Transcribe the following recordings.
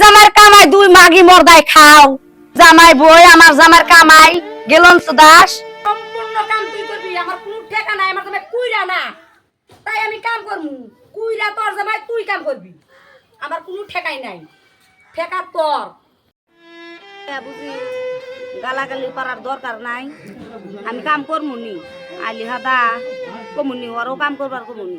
জামার কামাই দুই মাগি মর্দায় খাও। জামাই বই, আমার জামার কামাই। গেলন দাস। কাম তুই কোনো নাই জামাই কুইরা না। তাই আমি কাম করব কুইরা জামাই তুই কাম কোনো ঠেকাই নাই। ঠেকা গালাগালি নাই। আমি কাম নি আলি কমুনি, ওরও কাম করবার কমুনি।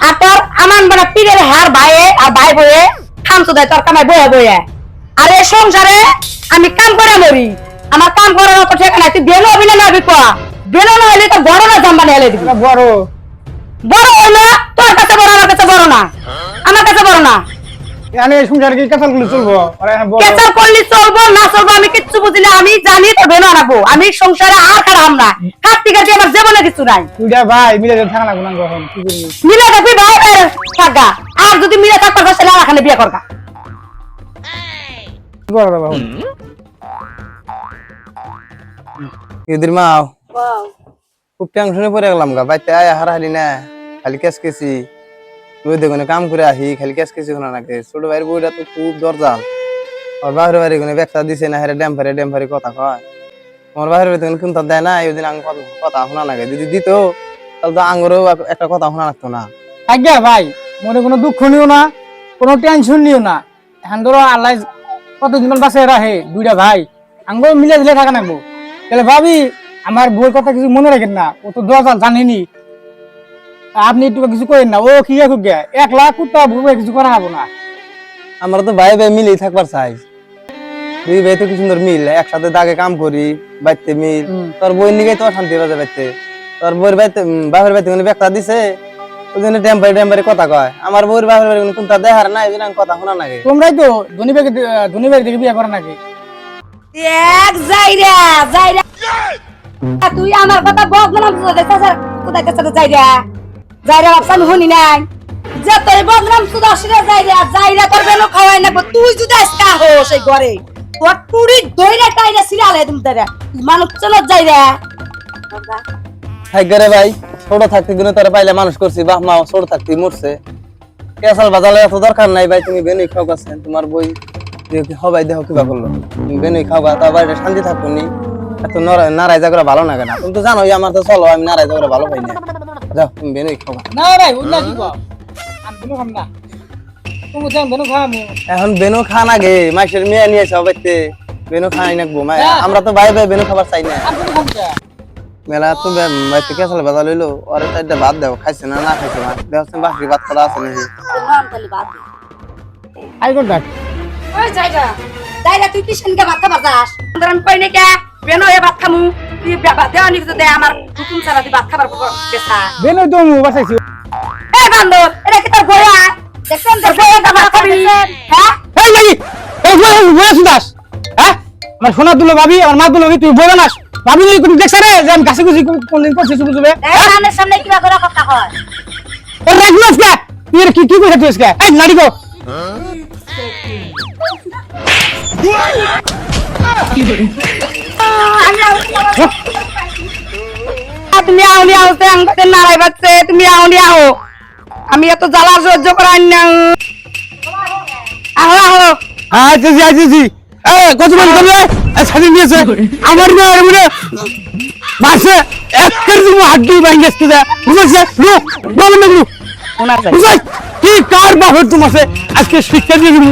আর তোর আমার মানে পীরের হার ভাইয়ে আর ভাই বইয়ে খামছো দেয় তোর কামাই বয়ে বয়ে আর এই সংসারে আমি কাম করে মরি। আমার কাম করার মতো ঠিকানা নাই তুই বেলো অভিনয় না বিকোয়া বেলো না হলে তো বড় না জাম্বা হেলে দিবি। বড়। বড় হইল তোর কাছে বড় আমার কাছে বড় না। আমার কাছে বড় না। এখানে এই সংসারে কি কাঁচালগুলো চলবো? কেচার করলি চলবো না চলবো আমি কিচ্ছু বুঝি না আমি জানি তো আনাবো আমি সংসারে আর খারাপ না। কাটতে কাটতে আমার জীবনে কিছু নাই। দুইটা ভাই মিলে যদি থাকা না মিলে থাকবি ভাই ভাই থাকা। আর যদি মিলে থাকতে পারছিস তাহলে আর বিয়ে করবা ইদির মাও খুব টেনশনে পড়ে গেলাম গা। বাইতে আয় হারা হালি না। খালি কেস কেসি কাম করে আহি খালি কেস কেসি শোনা নাকি। ছোট ভাইয়ের বইটা তো খুব দরজাল। আর বাহির বাড়ি কোনো ব্যবসা দিছে না, হেরে ড্যাম্পারে ড্যাম্পারে কথা কয়। আমার বাহির বাড়ি তখন কিন্তু দেয় না, এই দিন কথা শোনা নাগে যদি দিত, তাহলে তো আঙ্গরও একটা কথা শোনা লাগতো না। আজ্ঞা ভাই, মনে কোনো দুঃখ নিও না, কোনো টেনশন নিও না। এখন ধরো আল্লাহ কতদিন বাসে রাখে দুইটা ভাই আঙ্গো মিলে দিলে থাকা নাকবো তাহলে ভাবি, আমার বই কথা কিছু মনে রাখেন না, ও তো হাজার জানেনি। আপনি একটু কিছু করেন না ও কি এক এক লাখ কুত্তা ভুবে কিছু করা হব না আমরা তো ভাই ভাই মিলেই থাকবার চাই দুই ভাই তো কি সুন্দর মিল একসাথে দাগে কাম করি বাইতে মিল তোর বই নিগে তো শান্তি বাজে বাইতে তোর বইয়ের বাইতে বাপের বাইতে কোনো ব্যক্তা দিছে ওই জন্য টেম্পারি টেম্পারি কথা কয় আমার বইয়ের বাপের বাড়ি কোনো কোনটা দেখার জন্য আমি কথা শোনা নাগে তোমরাই তো ধনী ভাই ধনী ভাই দেখে বিয়ে করা নাকি এক যাইরা যাইরা তুই আমার কথা বদনাম কোথায় যাইরা শুনি নাই। যে মানুষ পাইলে মানুষ করছি বাহ মা ছোট থাকতে মরছে। কেসাল বাজালে এত দরকার নাই ভাই, তুমি বেনুই খাও গাছেন তোমার বই হবাই দেহ কিবা করল? তুমি বেনুই খাও তা বাড়িতে শান্তি থাকব নি এত নারাই জাগরা ভালো না তুমি তো জানোই আমার তো চলো, আমি নারাই জাগরা ভালো পাই না। যাও তুমি বেনুই খাও না ভাই উল্লা কি কও? আমি ধনু খাম না। তুমি যেন ধনু খামু। এখন বেনু খান আগে মাইসের মেয়ে নিয়ে এসে বাইতে বেনু খাই নাকবো মাই। আমরা তো ভাই ভাই বেনু খাবার চাই না। মেলা তো বাইতে কেসাল বাজা লইলো? ওরে চারটা ভাত দেও খাইছে না না খাইছে না। দেখছেন বাকি ভাত করা আছে নাকি? আই কোন ডাক ওই যাইরা যাইরা তুই কি সেনকে ভাত খাবার যাস? আমি কই নে কে বেনো এ ভাত খামু। বাবা দেওয়া নিতে দে আমার হুকুম ছাড়া তুই ভাত খাবার বেসা বেন তো মু বাসাইছি এই বান্দর এটা কি তোর বইয়া দেখছেন তোর বইয়া তা ভাত খাবি। হ্যাঁ? এই এই সুদাস। হ্যাঁ? আমার সোনা দুলো ভাবি আমার মা দুলো তুই বলে না ভাবি তুই তুমি দেখছ রে যে আমি গাছে গুছি কোনদিন করছিস বুঝবে সামনে করে কথা হয় আজকে? তুই কি কি কইছিস তুই আজকে? এই নাড়ি গো। তুমি আউনি আউতে আঙ্গতে নারাই বাচ্চে তুমি আউনি আও। আমি এত জ্বালা সহ্য করাই না আহো আহো। আচ্ছা জি আচ্ছা এ কত মান করলে ছাড়ি নিয়েছে। আমার না আর মনে মাসে এক কেজি হাড্ডি ভাঙে আসতে দে বুঝেছে? লোক বলো না বুঝাই কি কার বাপের তোমার আজকে শিক্ষা দিয়ে দিবি।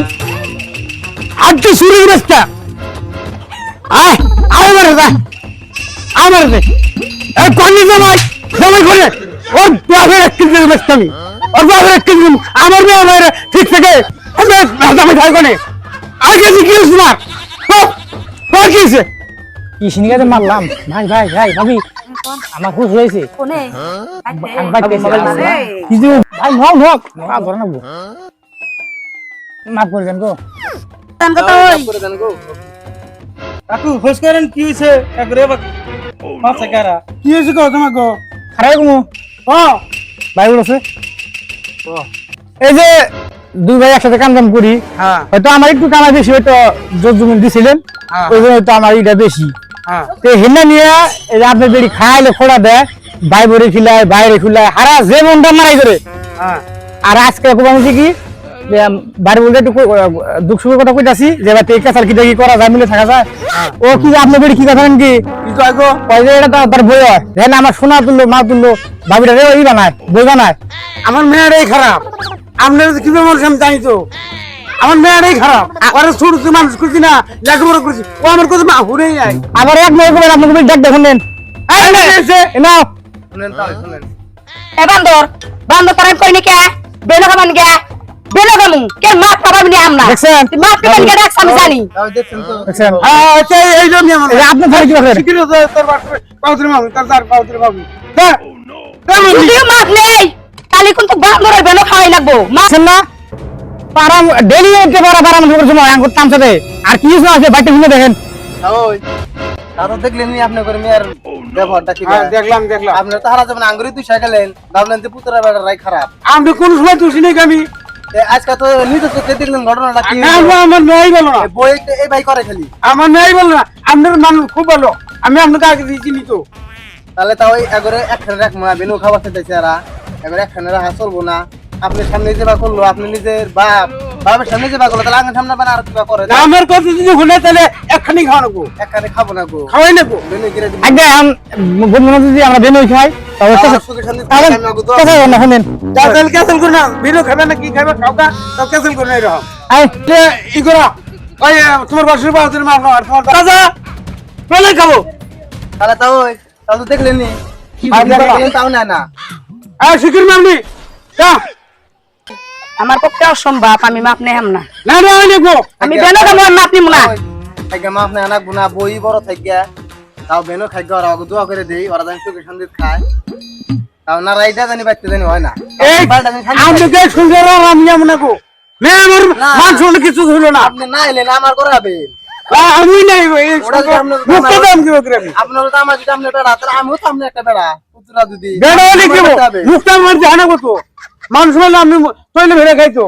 আজকে শুরু রাস্তা আয় আয় মারে যা আমার রে এ পানি জামাই জামাই করে ওর বাপের এক কেজি ব্যস্ত আমি। ওর বাপের এক কেজি আমার মেয়ে আমার ঠিক থেকে জামাই খাই কোনে? যে কি হয়েছে না তোর কি হয়েছে? কি সিনিকাতে মারলাম? ভাই ভাই ভাই ভাবি আমার খুশ হয়েছে কোনে? আমি বাইতে এসে কিছু ভাই নক নক। নক ধরে নেব মাফ করে দেন গো। আমি কথা ওই করে দেন গো। কাকু খোঁজ করেন কি হয়েছে? একরে মাছ কারা কি হয়েছে কো তোমাকে গো খারাপ কমু ও ভাই উঠছে এই যে দুই ভাই একসাথে কাম কাম করি হ্যাঁ হয়তো আমার একটু কামাই বেশি হয়তো জোর জমিন দিছিলেন। ওই জন্য হয়তো আমার এটা বেশি। হ্যাঁ তো হেন্না নিয়ে এই যে আপনার বেড়ি খাইলে খোড়া দেয় ভাই বরে খিলায় বাইরে খিলায় হারা যে মনটা মারাই করে আর আজকে আমি কি বাড়ি বলতে একটু দুঃখ সুখের কথা কইতাছি যে এবার এই কেসাল কি দেখি করা যায় মিলে থাকা যায়। ও কি যে আপনার বেড়ি কি কথা কি কি কয় গো? কয় যে এটা তো তার বই হয়। দেখেন আমার সোনা তুললো মা তুললো ভাবিটা রে ই বানায় বই বানায়। আমার মেয়েরাই খারাপ। আপনারা কি মানুষ আমি জানি তো। আমার মেয়েরাই খারাপ। ওরা ছোট ছোট মানুষ করছি না লেখাপড়া করছি। ও আমার কথা মা নাই আবার এক মেয়ে করবেন আপনাকে ডাক দেখুন নেন। এ নাও। বান্দর বান্দর তারা কই নাকি বেলো খাবান গে। বেলো কে মাছ খাবাবি নি আমরা দেখছেন? মাছ ডাকছ আমি জানি। দেখছেন তো। দেখছেন? আচ্ছা এই জন্য আমার আপনি কি তো তোর বাপরে পাউতরে মামু তার পাউতরে মাছ নেই। কালি কিন্তু বান্দরের বেলো খাওয়াই লাগবো। মাছ না? পারাম ডেলি এতে পারা পারাম করে সময় আঙ্গুর তামসাতে আর কি কিছু আছে বাইতে শুনে দেখেন। ওই। তা তো দেখলেন নি আপনি করে মেয়ের ব্যবহারটা কি হ্যাঁ দেখলাম দেখলাম। আপনার তো হারা যাবেন আঙ্গুরি তুই সাইকেলেন ভাবলেন যে পুতরা বেড়ারাই খারাপ। আপনি কোন সময় তুলছি নাকি আমি। আজকে তো নিজে চোখে দেখলেন ঘটনাটা কি আমার মেয়েই বলো না। বই এই ভাই করে খালি। আমার মেয়েই বলো না। আপনার মানুষ খুব ভালো। আমি আপনাকে আগে দিয়েছি তো। তাহলে তাও একবারে একখানে রাখব না বেনু খাবার খেতেছে এরা। এবার একখানে রাখা চলবো না। আপনি সামনে যে বা করল আপনি নিজের বাপ বাপের সামনে যে বা করল তাহলে আগে সামনে আর কি করে? না, আমার কথা যদি শুনে তাহলে একখানি খাওয়া নেব। একখানে খাব না গো। খাওয়াই নেব। আগে আম যদি আমরা খাই তাহলে কথা না শুনেন। যা ক্যান্সেল করে না। বিরো খাবে না কি খাবে? খাওকা তাও ক্যান্সেল করে না এরকম। আই ই করো। ওই আহ, তোমার বাসুর বাসুর মার আর তোমার দাদা বলে খাব। তাহলে তাও তাহলে দেখলেন নি আর দেখো। তাও না না। আর শিখির মারনি যা। আমার পক্ষে অসম্ভব আমি মাপ নেহাম না। না না আমি নেব। আমি খাব আর মাপ নিমু না। থাকে মা আপনি আনাক বুনা বই বড় থাকে তাও বেনু খাই ওরা আগে দোয়া করে দেই ওরা জানি সুখের শান্তি খায়। তাও না রাইটা জানি বাইতে জানি হয় না। এই আমি। কে সুন্দর আমি নেব না আমার মান শুনে কিছু হলো না। আপনি না এলেন আমার করে হবে আমি নাই আপনার- মুক্ত দাম কি করে আমি আপনার তো আমার যদি আপনি আমিও তো আপনি একটা বেড়া। পুতুরা যদি বেড়া হবে। মুক্ত আমার জানা কত? মানুষ হলে আমি তৈলে ভেড়ে খাইতো।